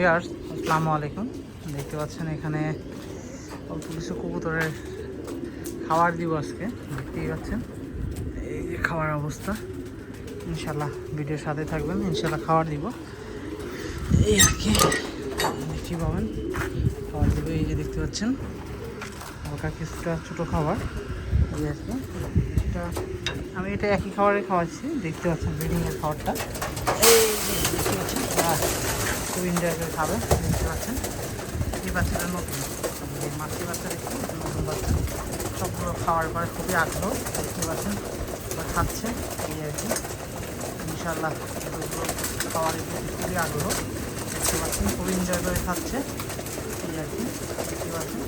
Viewers, আসসালামু আলাইকুম। দেখতে পাচ্ছেন এখানে অল্প কিছু কবুতরের খাবার দিব আজকে, দেখতেই পাচ্ছেন। এই যে খাওয়ার অবস্থা। ইনশাল্লাহ ভিডিওর সাথে থাকবেন ইনশাল্লাহ খাবার দিব। এই আর কি দেখতে পাবেন। খাবার দিব, এই যে দেখতে পাচ্ছেন। হালকা কিছুটা ছোটো খাবার। এই আর কি এটা আমি এটা একই খাবারে খাওয়াচ্ছি, দেখতে পাচ্ছেন ব্রিডিংয়ের খাবারটা। এই দেখতে পাচ্ছেন খুব এনজয় করে খাবে দেখতে পাচ্ছেন? এই বাচ্চাটা নতুন। মাতৃ বাচ্চা দেখতে নতুন বাচ্চা। সবগুলো খাওয়ার পরে খুবই আগ্রহ, দেখতে পাচ্ছেন? খাচ্ছে, এই আর কি। ইনশাল্লাহ এগুলো খাওয়ারের প্রতি খুবই আগ্রহ, দেখতে পাচ্ছেন? খুবই এনজয় করে খাচ্ছে, এই আর কি, দেখতে পাচ্ছেন?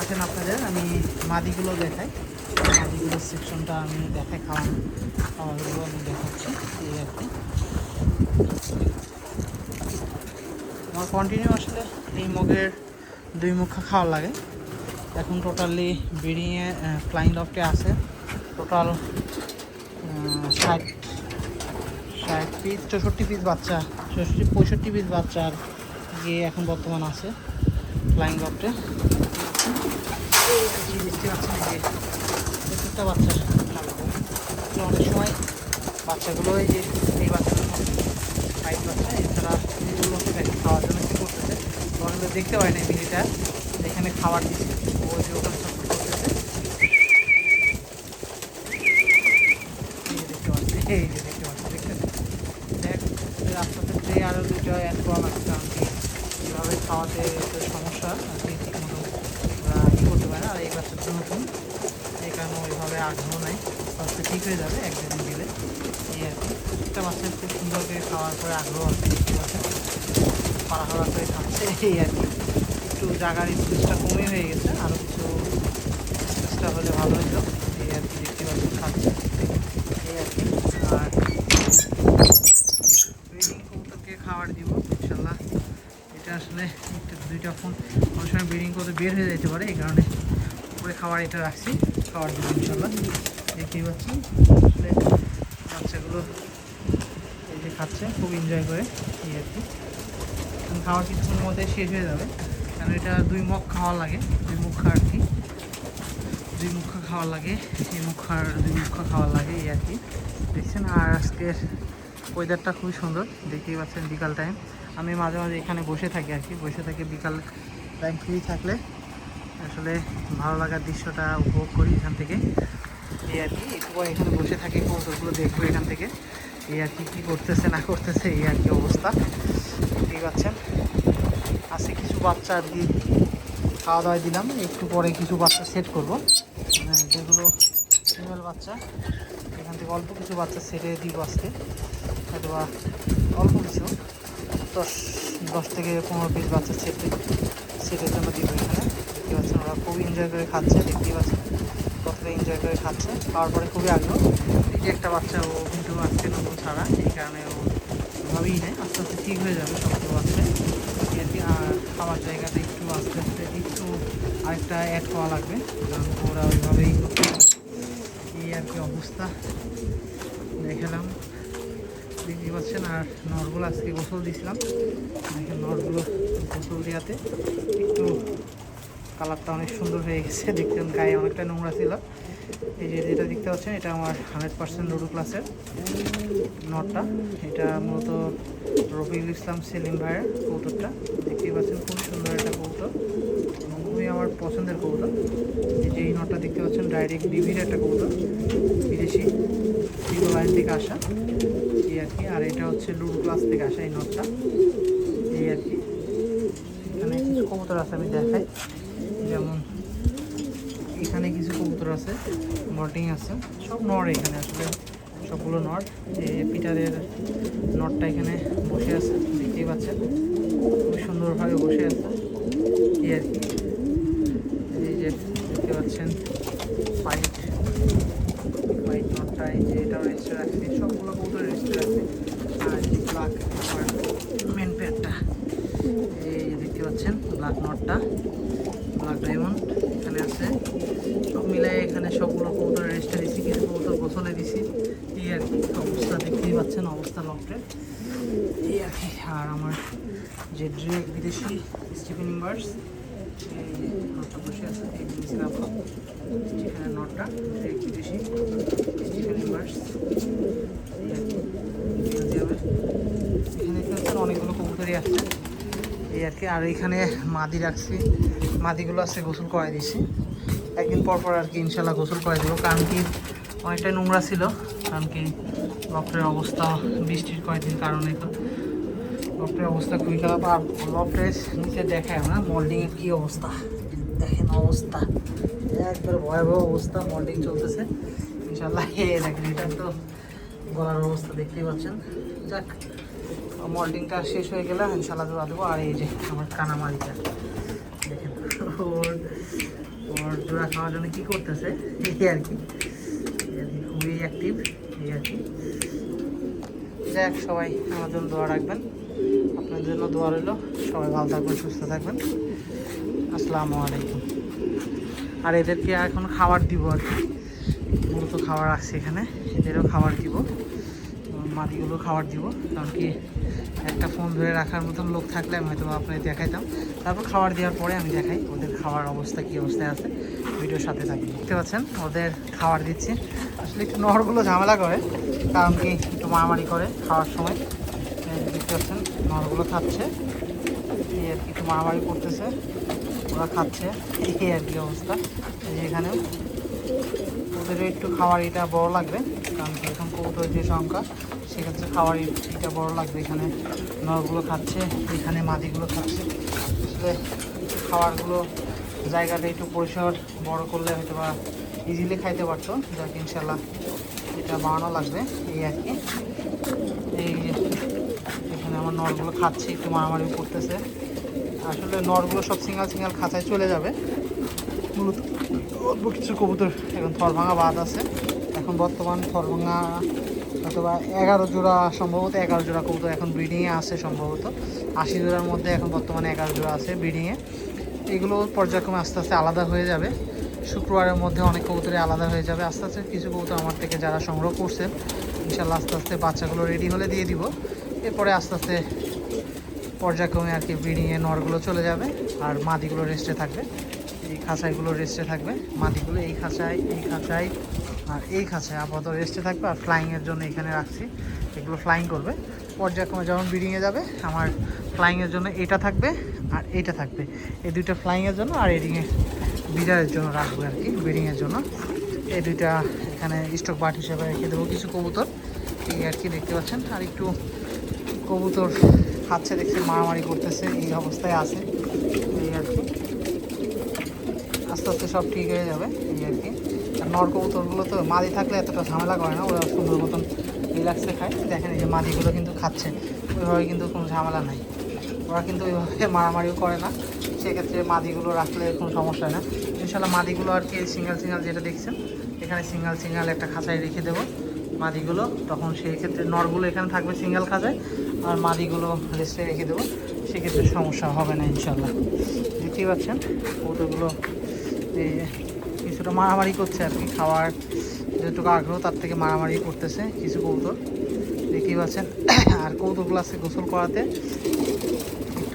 আসেন আপনাদের, আমি মাদিগুলো দেখাই। মাদিগুলোর সেকশনটা আমি দেখাই খাওয়ানো খাওয়াগুলো আমি দেখাচ্ছি, এই আর কি। আমার কন্টিনিউ আসলে এই মগের দুই মুখা খাওয়া লাগে। এখন টোটালি বেরিয়ে ফ্লাইং লফটে আছে। টোটাল ষাট ষাট পিস চৌষট্টি পিস বাচ্চা, চৌষট্টি, পঁয়ষট্টি পিস বাচ্চার গিয়ে এখন বর্তমান আছে ফ্লাইং লফটে দেখতে পাচ্ছেন যে প্রত্যেকটা বাচ্চা অনেক সময় বাচ্চাগুলো এই যে এই বাচ্চাগুলো বাচ্চা এছাড়া এগুলোকে দেখে খাওয়ার জন্য কী করতেছে ওখানে দেখতে পাই না মিলিটা, এখানে খাবার দিচ্ছে ওই যে ওখানে সব করতেছে। দেখতে পাচ্ছি দেখতে পাচ্ছি দেখ আরও দুটো সমস্যা ঠিক করতে পারে না। আর নতুন ওইভাবে আগ্রহ ঠিক হয়ে যাবে এক দুদিন গেলে। এই আর কি। একটা বাচ্চা খুব সুন্দর করে খাওয়ার পরে আগ্রহ আছে পাচ্ছেন করে খাচ্ছে এই আর কি। একটু জায়গার স্পেসটা কমে হয়ে গেছে আরও কিছু স্পেসটা হলে ভালো হতো এই আর কি দেখতে পাচ্ছেন খাচ্ছে। এই আর কি। আর ব্রিডিং খাবার দিব, ইনশাল্লাহ। এটা আসলে দুইটা ফোন অনেক সময় ব্রিডিং করতে বের হয়ে যেতে পারে, এই কারণে উপরে খাবার এটা রাখছি, খাবার দিব ইনশাল্লাহ। দেখতেই পাচ্ছেন আসলে বাচ্চাগুলো এই যে খাচ্ছে, খুব এনজয় করে, এই আর কি। খাওয়ার কিছুক্ষণের মধ্যে শেষ হয়ে যাবে। কারণ এটা দুই মুখ খাওয়া লাগে, দুই মুখ আর কি? দুই মুখা খাওয়া লাগে, এই মুখার দুই মুখা খাওয়া লাগে, এই আর কি। দেখছেন? আর আজকের ওয়েদারটা খুবই সুন্দর, দেখতেই পাচ্ছেন বিকাল টাইম আমি মাঝে মাঝে এখানে বসে থাকি আর কি, বসে থাকি বিকাল টাইম ফ্রি থাকলে। আসলে ভালো লাগার দৃশ্যটা উপভোগ করি এখান থেকে। এই আর কি এখানে বসে থাকি কৌতুকগুলো দেখব এখান থেকে। এই আর কি, কী করতেছে, না করতেছে, এই আর কি অবস্থা। দেখতেই পাচ্ছেন? আজকে কিছু বাচ্চা আর কি খাওয়া দাওয়া দিলাম। একটু পরে কিছু বাচ্চা সেট করব। হ্যাঁ যেগুলো ফিমেল বাচ্চা, এখান থেকে অল্প কিছু বাচ্চা সেটে দিব আজকে। হয়তো বা অল্প কিছু, দশ দশ থেকে পনেরো পিস বাচ্চা সেটে সেটের জন্য দিব এখানে। দেখতে পাচ্ছেন ওরা খুব এনজয় করে খাচ্ছে, দেখতেই পাচ্ছেন কতটা এনজয় করে খাচ্ছে। খাওয়ার পরে খুবই আগ্রহ। এই যে একটা বাচ্চা ও কিন্তু আজকে নতুন ছাড়া, এই কারণে ও ভাবেই নেয় আস্তে আস্তে ঠিক হয়ে যাবে সবগুলো বাচ্চা এই আর কি খাওয়ার জায়গাতে একটু আস্তে আস্তে একটু আরেকটা অ্যাড করা লাগবে, কারণ ওরা ওইভাবেই এই আর কি অবস্থা, দেখালাম। দেখতে পাচ্ছেন, আর নরগুলো আজকে গোসল দিয়েছিলাম। দেখেন নরগুলো গোসল দেওয়াতে একটু কালারটা অনেক সুন্দর হয়ে গেছে দেখতে গায়ে অনেকটা নোংরা ছিল। এই যে যেটা দেখতে পাচ্ছেন, এটা আমার হান্ড্রেড পার্সেন্ট লুডু ক্লাসের নটটা। এটা মূলত রফিকুল ইসলাম, সেলিম ভাইয়ের কৌতুকটা দেখতেই পাচ্ছেন খুব সুন্দর একটা কৌতুক এবং খুবই আমার পছন্দের কৌতুক এই যে এই নটটা দেখতে পাচ্ছেন ডাইরেক্ট ডিভির একটা কৌতুক বিদেশি ভিভো লাইন থেকে আসা। এই আর কি, আর এটা হচ্ছে লুডো ক্লাস থেকে আসা এই নটটা। এই আর কি। এখানে কিছু কবুতর আছে, আমি দেখাই। যেমন এখানে কিছু কবুতর আছে, নটিং আছে, সব নর এখানে আসলে, সবগুলো নট যে পিটারের নটটা এখানে বসে আছে, দেখতেই পাচ্ছেন। খুব সুন্দরভাবে বসে আছে। এই আর কি। এই যে দেখতে পাচ্ছেন হোয়াইট হোয়াইট নটটা, এই যে এটাও রেজিস্টার রাখছে সবগুলো কবুতর রেজিস্টার আছে। আর এই ব্ল্যাক মেন প্যাডটা এই দেখতে পাচ্ছেন ব্ল্যাক নটটা ব্ল্যাক ডায়মন্ড এখানে আছে সব মিলাই এখানে সবগুলো কবুতর রেজিস্টার দিছি কিছু কবুতর গোসলে দিছি এই আর কি অবস্থা লকটের এই আর কি আর আমার যে ড্রে বিদেশি স্টিফেন এই নটটা বসে আছে এই স্টিফেনের নটটা ড্রেক বিদেশি স্টিফেন যাবে এখানে কিন্তু অনেকগুলো কবুতরই আসছে। এই আর কি, আর এখানে মাদি রাখছি। মাদিগুলো আছে গোসল করাই দিছি একদিন পর পর আর কি ইনশাল্লাহ গোসল করাই দেবো। কারণ কি অনেকটাই নোংরা ছিল। কারণ কি লফটের অবস্থা, বৃষ্টির কয়েকদিন কারণে তো। লফটের অবস্থা খুবই খারাপ। আর লফটের নিচে দেখায় না মল্ডিংয়ের কী অবস্থা? দেখেন অবস্থা। একবার ভয়াবহ অবস্থা মল্ডিং চলতেছে। ইনশাল্লাহ এ দেখেন, এটা তো গলার অবস্থা দেখতেই পাচ্ছেন। যাক মল্টিংটা শেষ হয়ে গেলে ইনশাল্লাহ জোড়া দেবো। আর এই যে আমার কানামারিটা, দেখেন, ওর ওর জোড়া খাওয়ার জন্য কী করতেছে? এই আর কি। খুবই অ্যাক্টিভ যাক, সবাই আমার জন্য দোয়া রাখবেন। আপনাদের জন্য দোয়া রইল। সবাই ভালো থাকবেন, সুস্থ থাকবেন। আসসালামু আলাইকুম। আর এদেরকে এখন খাবার দিব আর কি। মূলত খাবার রাখছি এখানে। এদেরও খাবার দিব। মাটিগুলো খাবার দিব। কারণ কি, একটা ফোন ধরে রাখার মতন লোক থাকলে আমি হয়তো আপনাকে দেখাইতাম। তারপর খাবার দেওয়ার পরে আমি দেখাই ওদের খাওয়ার অবস্থা, কী অবস্থায় আছে। ভিডিওর সাথে থাকি। দেখতে পাচ্ছেন? ওদের খাবার দিচ্ছি। একটু নহরগুলো ঝামেলা করে, কারণ কি একটু মারামারি করে খাওয়ার সময়। দেখতে পাচ্ছেন, নহরগুলো খাচ্ছে। এই আর কি একটু মারামারি করতেছে, ওরা খাচ্ছে। এই আর কি অবস্থা। এই যে এখানেও। ওদের একটু খাওয়ার এটা বড় লাগবে, কারণ কি এখন কবুতরের যে সংখ্যা, সেক্ষেত্রে খাবার এটা বড় লাগবে। এখানে নরগুলো খাচ্ছে, এখানে মাদিগুলো খাচ্ছে। আসলে খাবারগুলো জায়গাটা একটু পরিসর বড় করলে হয়তো বা ইজিলি খাইতে পারতো যাক ইনশাল্লাহ এটা বানানো লাগবে এই আর কি। এই এখানে আমার নরগুলো খাচ্ছে, একটু মারামারি করতেছে। আসলে নরগুলো সব সিঙ্গাল সিঙ্গাল খাঁচায় চলে যাবে। মূলত অল্প কিছু কবুতর এখন থরভাঙা বাদ আছে। এখন বর্তমান থরভাঙা অথবা এগারো জোড়া, সম্ভবত এগারো জোড়া কবুতর এখন ব্রিডিংয়ে আছে সম্ভবত। আশি জোড়ার মধ্যে এখন বর্তমানে এগারো জোড়া আছে ব্রিডিংয়ে এগুলো পর্যায়ক্রমে আস্তে আস্তে আলাদা হয়ে যাবে। শুক্রবারের মধ্যে অনেক কবুতরে আলাদা হয়ে যাবে। আস্তে আস্তে কিছু কবুতর আমার থেকে যারা সংগ্রহ করছেন ইনশাল্লাহ আস্তে আস্তে বাচ্চাগুলো রেডি হলে দিয়ে দিব। এরপরে আস্তে আস্তে পর্যায়ক্রমে আর কি ব্রিডিংয়ে নরগুলো চলে যাবে আর মাদিগুলো রেস্টে থাকবে। এই খাঁচাইগুলো রেস্টে থাকবে। মাদিগুলো এই খাঁচায় এই খাঁচায় আর এই খাঁচায় আপাতত রেস্টে থাকবে আর ফ্লাইংয়ের জন্য এখানে রাখছি। এগুলো ফ্লাইং করবে। পর্যায়ক্রমে যখন ব্রিডিংয়ে যাবে, আমার ফ্লাইংয়ের জন্য এটা থাকবে আর এইটা থাকবে। এই দুইটা ফ্লাইংয়ের জন্য আর এডিংয়ে বিডারের জন্য রাখব আর কি ব্রিডিংয়ের জন্য। এই দুইটা এখানে স্টক বাট হিসেবে রেখে দেবো কিছু কবুতর। এই আর কি দেখতে পাচ্ছেন, আর একটু কবুতর খাচ্ছে দেখছি, মারামারি করতেছে, এই অবস্থায় আছে। এই আর কি। আস্তে আস্তে সব ঠিক হয়ে যাবে, এই আর কি। আর নর কবুতরগুলো তো মাদি থাকলে এতটা ঝামেলা করে না, ওরা সুন্দর মতন রিল্যাক্সে খায়। দেখেন এই যে মাদিগুলো কিন্তু খাচ্ছে, ওইভাবে কিন্তু কোনো ঝামেলা নাই। ওরা কিন্তু ওইভাবে মারামারিও করে না। সেক্ষেত্রে মাদিগুলো রাখলে কোনো সমস্যা না। ইনশাল্লাহ মাদিগুলো আর কি সিঙ্গেল সিঙ্গেল যেটা দেখছেন, এখানে সিঙ্গেল সিঙ্গেল একটা খাঁচায় রেখে দেবো মাদিগুলো। তখন সেই ক্ষেত্রে নরগুলো এখানে থাকবে সিঙ্গেল খাঁচায়, আর মাদিগুলো রেস্টে রেখে দেবো। সেক্ষেত্রে সমস্যা হবে না ইনশাল্লাহ দেখতেই পাচ্ছেন কৌটোগুলো এই কিছুটা মারামারি করছে আর কি। খাওয়ার যেটুকু আগ্রহ তার থেকে মারামারি করতেছে কিছু কৌতুক দেখতেই পাচ্ছেন আর কৌতুকগুলো আছে গোসল করাতে।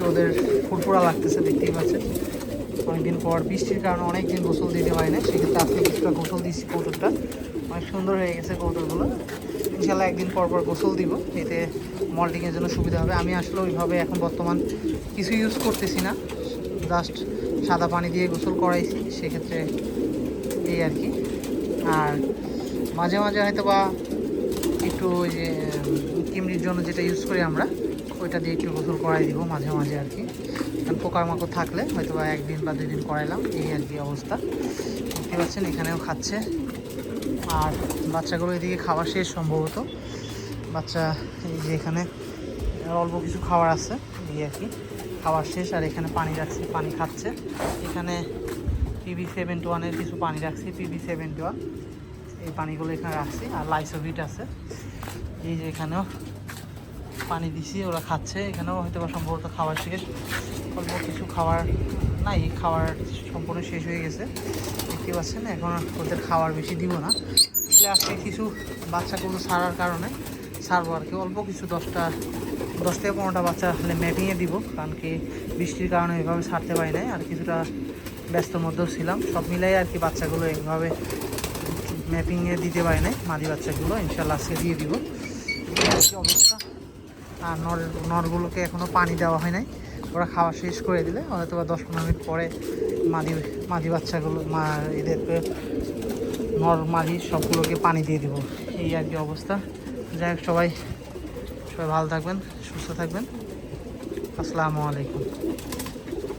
একটু ওদের ফুরফুরা লাগতেছে, দেখতেই পাচ্ছেন। অনেকদিন পর বৃষ্টির কারণে অনেক দিন গোসল দিতে পারি না সেক্ষেত্রে আজকে কিছুটা গোসল দিচ্ছি কৌতুকটা অনেক সুন্দর হয়ে গেছে কৌতুকগুলো ইনশাল্লাহ একদিন পর পর গোসল দিব, এতে মল্টিংয়ের জন্য সুবিধা হবে। আমি আসলে ওইভাবে এখন বর্তমান কিছু ইউজ করতেছি না জাস্ট সাদা পানি দিয়ে গোসল করাইছি, সেক্ষেত্রে এই আর কি। আর মাঝে মাঝে হয়তো বা একটু ওই যে কিমড়ির জন্য যেটা ইউজ করি আমরা, ওইটা দিয়ে একটু গোসল করাই দিব মাঝে মাঝে আর কি। পোকামাকড় থাকলে হয়তো বা একদিন বা দুই দিন করাইলাম, এই আর কি অবস্থা। দেখতে পাচ্ছেন, এখানেও খাচ্ছে। আর বাচ্চাগুলো এদিকে খাওয়া শেষ সম্ভবত। বাচ্চা এই যে এখানে অল্প কিছু খাবার আছে, এই আর কি। খাবার শেষ, আর এখানে পানি রাখছি, পানি খাচ্ছে। এখানে পিবি সেভেন্টি ওয়ানের কিছু পানি রাখছি পিবি সেভেন্টি ওয়ান এই পানিগুলো এখানে রাখছি, আর লাইসোভিট আছে। এই যে এখানেও পানি দিছি, ওরা খাচ্ছে। এখানেও হয়তো বা সম্ভবত খাবার শেষ। অল্প কিছু খাবার নাই, খাবার সম্পূর্ণ শেষ হয়ে গেছে। দেখতে পাচ্ছেন, এখন ওদের খাবার বেশি দিব না। আসলে আজকে কিছু বাচ্চাগুলো ছাড়ার কারণে ছাড়বো আর কি। অল্প কিছু দশটা, দশ থেকে পনেরোটা বাচ্চা হলে ম্যাপিংয়ে দিব, কারণ কি বৃষ্টির কারণে এভাবে ছাড়তে পারি নাই। আর কিছুটা ব্যস্তর মধ্যেও ছিলাম। সব মিলাই আর কি বাচ্চাগুলো এইভাবে ম্যাপিংয়ে দিতে পারি নাই, মাদি বাচ্চাগুলো। ইনশাল্লাহ আজকে দিয়ে দিব। কি অবস্থা। আর নর নরগুলোকে এখনও পানি দেওয়া হয় নাই। ওরা খাওয়া শেষ করে দিলে, হয়তো বা দশ পনেরো মিনিট পরে মাদি মাদি বাচ্চাগুলো, মা এদেরকে নর মাদি সবগুলোকে পানি দিয়ে দেবো। এই আর কি অবস্থা। যাই হোক, সবাই সবাই ভালো থাকবেন, সুস্থ থাকবেন। আসসালামু আলাইকুম।